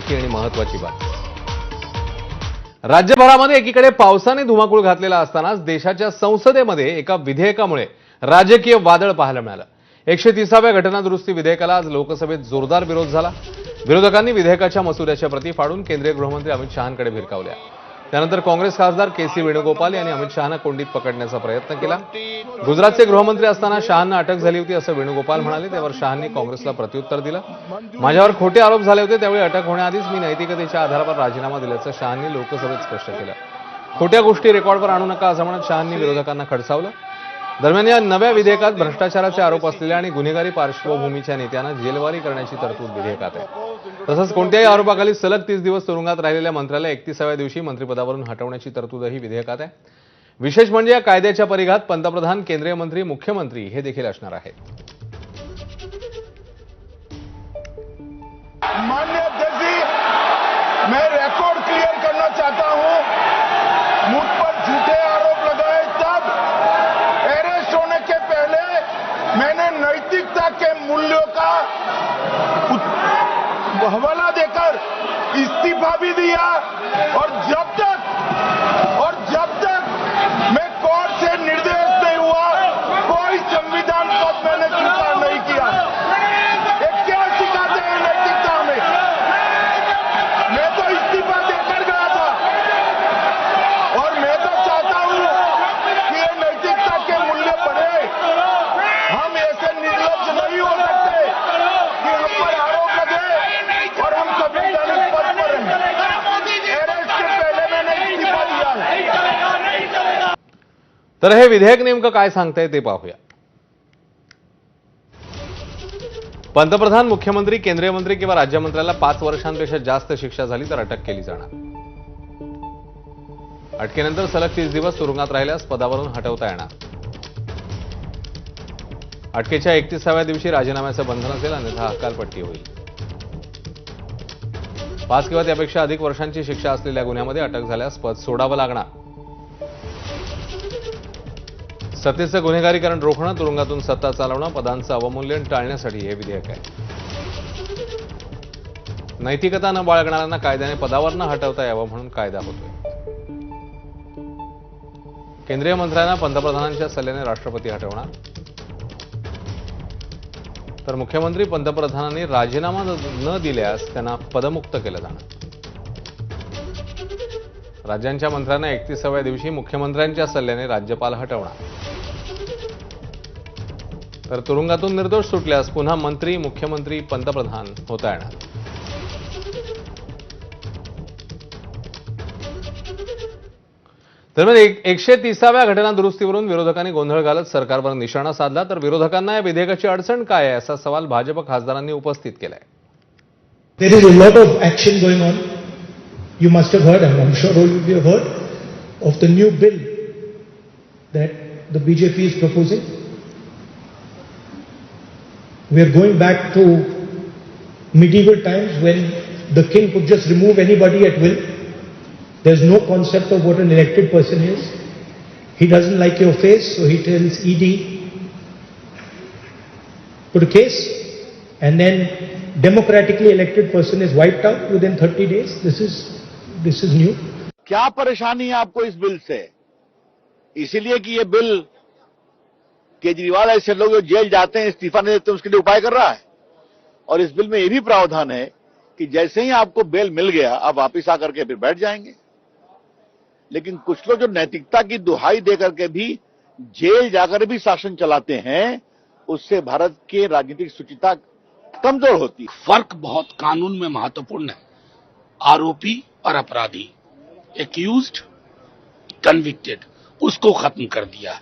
मोठी आणि महत्वाची बातमी. राज्यभरामध्ये एकीकडे पावसाने धुमाकूळ घातलेला असतानाच देशाच्या संसदेमध्ये एका विधेयकामुळे राजकीय वादळ पाहायला मिळालं. एकशे तिसाव्या घटनादुरुस्ती विधेयकाला आज लोकसभेत जोरदार विरोध झाला. विरोधकांनी विधेयकाच्या मसुद्याच्या प्रती फाडून केंद्रीय गृहमंत्री अमित शहांकडे भिरकावल्या त्यानंतर काँग्रेस खासदार के सी वेणुगोपाल यांनी अमित शहाना कोंडीत पकडण्याचा प्रयत्न केला. गुजरातचे गृहमंत्री असताना शहांना अटक झाली होती असं वेणुगोपाल म्हणाले. त्यावर शहांनी काँग्रेसला प्रत्युत्तर दिलं. माझ्यावर खोटे आरोप झाले होते. त्यावेळी अटक होण्याआधीच मी नैतिकतेच्या आधारावर राजीनामा दिल्याचं शहांनी लोकसभेत स्पष्ट केलं. खोट्या गोष्टी रेकॉर्डवर आणू नका असं म्हणत शहांनी विरोधकांना खडसावलं. दरम्यान या नव्या विधेयकात भ्रष्टाचाराचे आरोप असलेल्या आणि गुन्हेगारी पार्श्वभूमीच्या नेत्यांना जेलवारी करण्याची तरतूद विधेयकात आहे. तसंच कोणत्याही आरोपाखाली सलग तीस दिवस तुरुंगात राहिलेल्या मंत्र्याला एकतीसाव्या दिवशी मंत्रिपदावरून हटवण्याची तरतूदही विधेयकात आहे. विशेष म्हणजे या कायद्याच्या परिघात पंतप्रधान केंद्रीय मंत्री मुख्यमंत्री हे देखील असणार आहेत. नैतिकता के मूल्यों का हवाला देकर इस्तीफा भी दिया और जब तक और जब तक मैं कोर्ट से निर्देश नहीं हुआ कोई संविधान पद मैंने स्वीकार नहीं किया ये क्या सिखाते हैं नैतिकता में मैं तो इस्तीफा देकर गया था और मैं तो चाहता हूं कि ये नैतिकता के मूल्य बढ़े हम ऐसे निर्लज नहीं हो सकते कि हम पर आरोप लगे और हम संवैधानिक पद पर रहें अरेस्ट के पहले मैंने इस्तीफा दिया है तर हे विधेयक नेमकं काय सांगतंय ते पाहूया. पंतप्रधान मुख्यमंत्री केंद्रीय मंत्री किंवा राज्यमंत्र्याला पाच वर्षांपेक्षा जास्त शिक्षा झाली तर अटक केली जाणार. अटकेनंतर सलग तीस दिवस तुरुंगात राहिल्यास पदावरून हटवता येणार. अटकेच्या एकतीसाव्या दिवशी राजीनाम्याचं बंधन असेल अन्यथा हकालपट्टी होईल. पाच किंवा त्यापेक्षा अधिक वर्षांची शिक्षा असलेल्या गुन्ह्यामध्ये अटक झाल्यास पद सोडावं लागणार. सत्तेचं गुन्हेगारीकरण रोखणं तुरुंगातून सत्ता चालवणं पदांचं अवमूल्यन टाळण्यासाठी हे विधेयक आहे. नैतिकता न बाळगणाऱ्यांना कायद्याने पदावर न हटवता यावं म्हणून कायदा होतोय. केंद्रीय मंत्र्यांना पंतप्रधानांच्या सल्ल्याने राष्ट्रपती हटवणार. तर मुख्यमंत्री पंतप्रधानांनी राजीनामा न दिल्यास त्यांना पदमुक्त केलं जाणार. राज्यांच्या मंत्र्यांना एकतीसाव्या दिवशी मुख्यमंत्र्यांच्या सल्ल्याने राज्यपाल हटवणार. तर तुरुंगातून निर्दोष सुटल्यास पुन्हा मंत्री मुख्यमंत्री पंतप्रधान होता येणार. दरम्यान एक- एकशे तिसाव्या घटना दुरुस्तीवरून विरोधकांनी गोंधळ घालत सरकारवर निशाणा साधला. तर विरोधकांना या विधेयकाची अडचण काय आहे असा सवाल भाजप खासदारांनी उपस्थित केलाय. You must have heard, and I'm sure all of you have heard, of the new bill that the BJP is proposing. We are going back to medieval times when the king could just remove anybody at will. There's no concept of what an elected person is. He doesn't like your face, so he tells ED, put a case, and then democratically elected person is wiped out within 30 days. This is this is new. क्या परेशानी है आपको इस bill से? इसीलिए कि ये bill Kejriwal ऐसे लोग जो जेल जाते हैं इस्तीफा नहीं देते उसके लिए उपाय कर रहा है। और इस बिल में ये भी प्रावधान है कि जैसे ही आपको बेल मिल गया आप वापिस आकर के फिर बैठ जाएँगे। लेकिन कुछ लोग जो नैतिकता की दुहाई दे करके भी जेल जाकर भी शासन चलाते हैं उससे भारत की राजनीतिक सुचिता कमज़ोर होती फ़र्क बहुत कानून में महत्वपूर्ण है। आरोपी और अपराधी। एक्यूज्ड कन्विक्टेड उसको खत्म कर दिया।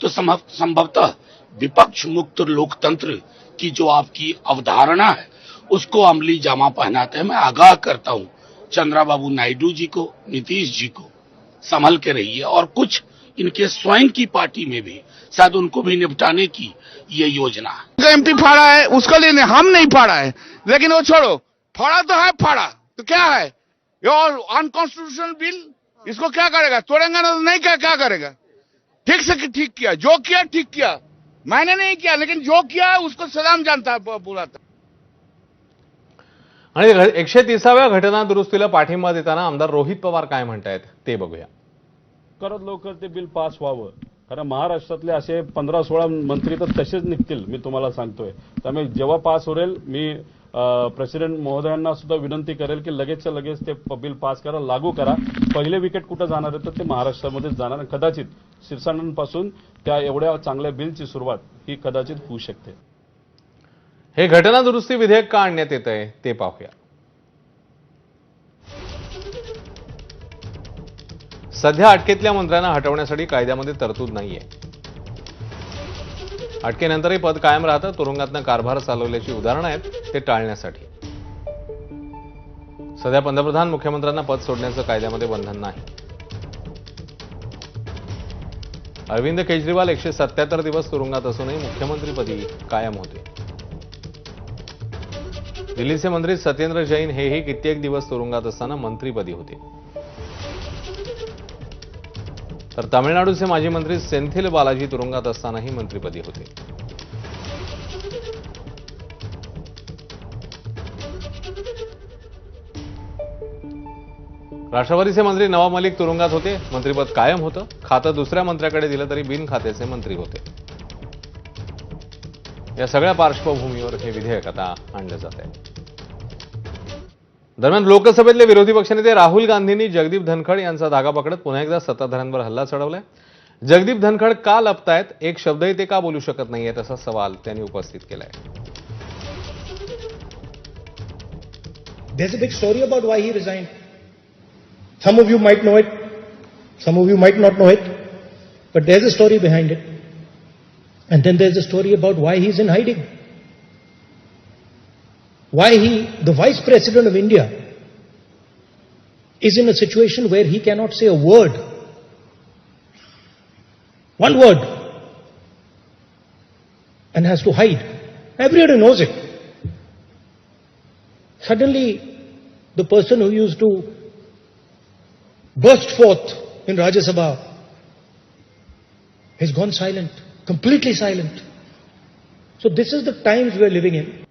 तो संभवतः विपक्ष मुक्त लोकतंत्र की जो आपकी अवधारणा है, उसको अमली जामा पहनाते हैं। मैं आगाह करता हूँ चंद्रा बाबू नायडू जी को, नीतीश जी को, संभल के रहिए। और कुछ इनके स्वयं की पार्टी में भी, शायद उनको भी निपटाने की ये योजना एमपी फाड़ा है, उसके लेने हम नहीं फाड़ा है। लेकिन वो छोड़ो, फाड़ा तो है, फाड़ा। तो क्या है? ये और अनकॉन्स्टिट्यूशनल बिल इसको क्या करेगा तोड़ेंगे ना तो नहीं क्या क्या करेगा ठीक से ठीक किया जो किया ठीक किया मैंने नहीं किया लेकिन जो किया उसको सलाम जानता है पूरा आणि एकशे तिसाव्या घटना दुरुस्तीला पाठिंबा देताना आमदार रोहित पवार काय म्हणतायत ते बघूया. लवकरात लवकर ते बिल पास व्हावं. कारण महाराष्ट्रातले असे पंधरा सोळा मंत्री तर तसेच निघतील मी तुम्हाला सांगतोय. त्यामुळे जेव्हा पास होईल मी प्रेसिडेंट महोदयांना सुद्धा विनंती करेल की लगेचच्या लगेच ते बिल पास करा लागू करा. पहिले विकेट कुठं जाणार आहे तर ते महाराष्ट्रामध्येच जाणार कदाचित शिरसाणांपासून त्या एवढ्या चांगल्या बिलची सुरुवात ही कदाचित होऊ शकते. हे घटना दुरुस्ती विधेयक का आणण्यात येत आहे ते पाहूया. सध्या अटकेतल्या मंत्र्यांना हटवण्यासाठी कायद्यामध्ये तरतूद नाहीये. अटकेनंतरही पद कायम राहतं तुरुंगातनं कारभार चालवल्याची उदाहरणं आहेत ते टाळण्यासाठी. सध्या पंतप्रधान मुख्यमंत्र्यांना पद सोडण्याचं कायद्यामध्ये बंधन नाही. अरविंद केजरीवाल एकशे सत्याहत्तर दिवस तुरुंगात असूनही मुख्यमंत्रीपदी कायम होते. दिल्लीचे मंत्री सत्येंद्र जैन हेही कित्येक दिवस तुरुंगात असताना मंत्रीपदी होते. तर तामिळनाडूचे माजी मंत्री सेंथिल बालाजी तुरुंगात असतानाही मंत्रीपदी होते. राष्ट्रवादीचे मंत्री नवाब मलिक तुरुंगात होते. मंत्रीपद कायम होतं. खातं दुसऱ्या मंत्र्याकडे दिलं तरी बिनखात्याचे मंत्री होते. या सगळ्या पार्श्वभूमीवर हे विधेयक आता आणलं जात आहे दरम्यान लोकसभेतले विरोधी पक्षनेते राहुल गांधींनी जगदीप धनखड यांचा धागा पकडत पुन्हा एकदा सत्ताधाऱ्यांवर हल्ला चढवलाय जगदीप धनखड का लपतायत एक शब्दही ते का बोलू शकत नाहीयेत असा सवाल त्यांनी उपस्थित केलाय There's a big story about why he resigned. Some of you might know it, some of you might not know it, but there's a story behind it. And then there's a story about why he's in hiding. Why he, the Vice President of India, is in a situation where he cannot say a word. One word. And has to hide. Everybody knows it. Suddenly, the person who used to burst forth in Rajya Sabha has gone silent, completely silent. So this is the times we are living in.